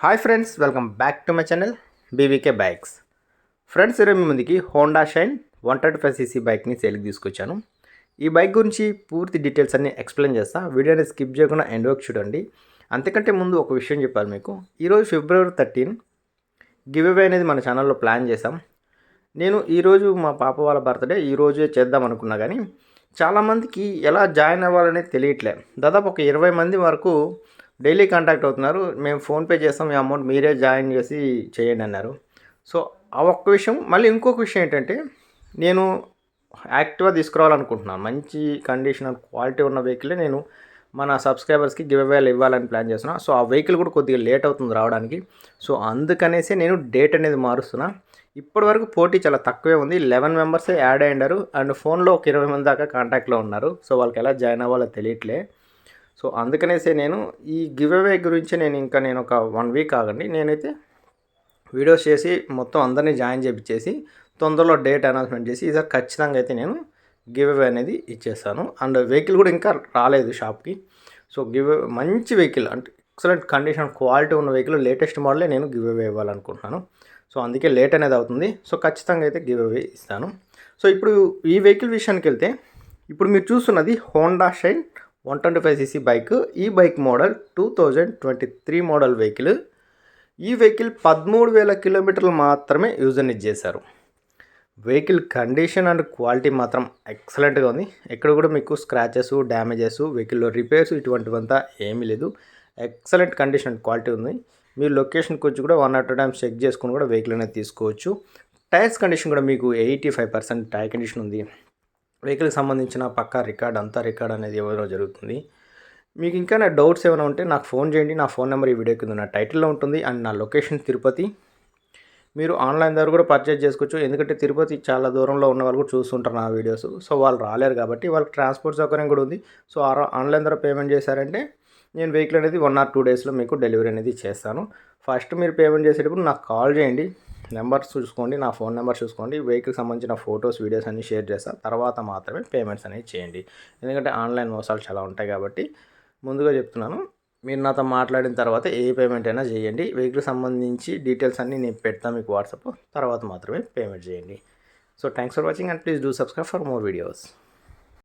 Hi friends welcome back to my channel BVK bikes. Friends ఈరోజు మీ ముందుకి Honda Shine one thirty five CC బైక్ని సేల్కి తీసుకొచ్చాను. ఈ బైక్ గురించి పూర్తి డీటెయిల్స్ అన్ని ఎక్స్ప్లెయిన్ చేస్తా. వీడియోని స్కిప్ చేయకుండా ఎండ్ వరకు చూడండి. అంతకంటే ముందు ఒక విషయం చెప్పాలి మీకు. ఈరోజు ఫిబ్రవరి థర్టీన్ గివ్ అవే అనేది మన ఛానల్లో ప్లాన్ చేసాం నేను ఈరోజు మా పాప వాళ్ళ బర్త్డే ఈరోజే చేద్దాం అనుకున్నా కానీ చాలామందికి ఎలా జాయిన్ అవ్వాలనేది తెలియట్లే. దాదాపు ఒక ఇరవై మంది వరకు డైలీ కాంటాక్ట్ అవుతున్నారు. మేము ఫోన్పే చేస్తాం. మీ అమౌంట్ మీరే జాయిన్ చేసి చేయండి అన్నారు. సో ఆ ఒక్క విషయం మళ్ళీ ఇంకొక విషయం ఏంటంటే నేను యాక్టివా తీసుకురావాలనుకుంటున్నాను. మంచి కండిషన్ అండ్ క్వాలిటీ ఉన్న వెహికలే నేను మన సబ్స్క్రైబర్స్కి గివ్ అవేలు ఇవ్వాలని ప్లాన్ చేస్తున్నా. సో ఆ వెహికల్ కూడా కొద్దిగా లేట్ అవుతుంది రావడానికి. సో అందుకనేసి నేను డేట్ అనేది మారుస్తున్నా. ఇప్పటి వరకు పోటీ చాలా తక్కువే ఉంది. లెవెన్ మెంబర్సే యాడ్ అయ్యారు అండ్ ఫోన్లో ఒక ఇరవై మంది దాకా కాంటాక్ట్లో ఉన్నారు. సో వాళ్ళకి ఎలా జాయిన్ అవ్వాలో తెలియట్లే. సో అందుకనేసే నేను ఈ గివ్ అవే గురించి నేను ఇంకా నేను ఒక వన్ వీక్ ఆగండి. నేనైతే వీడియోస్ చేసి మొత్తం అందరినీ జాయిన్ చేపించేసి తొందరలో డేట్ అనౌన్స్మెంట్ చేసి ఈసారి ఖచ్చితంగా అయితే నేను గివ్ అవే అనేది ఇచ్చేస్తాను. అండ్ వెహికల్ కూడా ఇంకా రాలేదు షాప్కి. సో గివ్ మంచి వెహికల్ అంటే ఎక్సలెంట్ కండిషన్ క్వాలిటీ ఉన్న వెహికల్ లేటెస్ట్ మోడలే నేను గివ్ అవే ఇవ్వాలనుకుంటున్నాను. సో అందుకే లేట్ అనేది అవుతుంది. సో ఖచ్చితంగా అయితే గివ్ అవే ఇస్తాను. సో ఇప్పుడు ఈ వెహికల్ విషయానికి వెళ్తే ఇప్పుడు మీరు చూస్తున్నది Honda Shine one twenty five CC bike ఈ bike model two thousand twenty three model vehicle ఈ వెహికల్ పదమూడు వేల కిలోమీటర్లు మాత్రమే యూజర్ని చేశారు. వెహికల్ కండిషన్ అండ్ క్వాలిటీ మాత్రం ఎక్సలెంట్గా ఉంది. ఎక్కడ కూడా మీకు స్క్రాచెస్ డ్యామేజెస్ వెహికల్లో రిపేర్స్ ఇటువంటివంతా ఏమీ లేదు. ఎక్సలెంట్ కండిషన్ అండ్ క్వాలిటీ ఉంది. మీరు లొకేషన్కి వచ్చి కూడా one or two times check చేసుకుని కూడా వెహికల్ అనేది తీసుకోవచ్చు. టైర్స్ కండిషన్ కూడా మీకు eighty five percent tyre condition ఉంది. వెహికల్కి సంబంధించిన పక్కా రికార్డ్ అంతా రికార్డ్ అనేది ఇవ్వడం జరుగుతుంది. మీకు ఇంకా నా డౌట్స్ ఏమైనా ఉంటే నాకు ఫోన్ చేయండి. నా ఫోన్ నెంబర్ ఈ వీడియో కింద నా టైటిల్లో ఉంటుంది. అండ్ నా లొకేషన్ తిరుపతి. మీరు ఆన్లైన్ ద్వారా కూడా పర్చేజ్ చేసుకోవచ్చు. ఎందుకంటే తిరుపతి చాలా దూరంలో ఉన్న వాళ్ళు కూడా చూస్తుంటారు నా వీడియోస్. సో వాళ్ళు రాలేరు కాబట్టి వాళ్ళకి ట్రాన్స్పోర్ట్ సౌకర్యం కూడా ఉంది. సో ఆన్లైన్ ద్వారా పేమెంట్ చేశారంటే నేను వెహికల్ అనేది వన్ ఆర్ టూ డేస్లో మీకు డెలివరీ అనేది చేస్తాను. ఫస్ట్ మీరు పేమెంట్ చేసేటప్పుడు నాకు కాల్ చేయండి. నెంబర్స్ చూసుకోండి నా ఫోన్ నెంబర్ చూసుకోండి వెహికల్ సంబంధించిన ఫొటోస్ వీడియోస్ అన్ని షేర్ చేస్తాను తర్వాత మాత్రమే పేమెంట్స్ అనేవి చేయండి. ఎందుకంటే ఆన్లైన్ మోసాలు చాలా ఉంటాయి కాబట్టి ముందుగా చెప్తున్నాను. మీరు నాతో మాట్లాడిన తర్వాత ఏ పేమెంట్ అయినా చేయండి. వెహికల్ సంబంధించి డీటెయిల్స్ అన్నీ నేను పెడతాను మీకు వాట్సాప్. తర్వాత మాత్రమే పేమెంట్ చేయండి. So thanks for watching and please do subscribe for more videos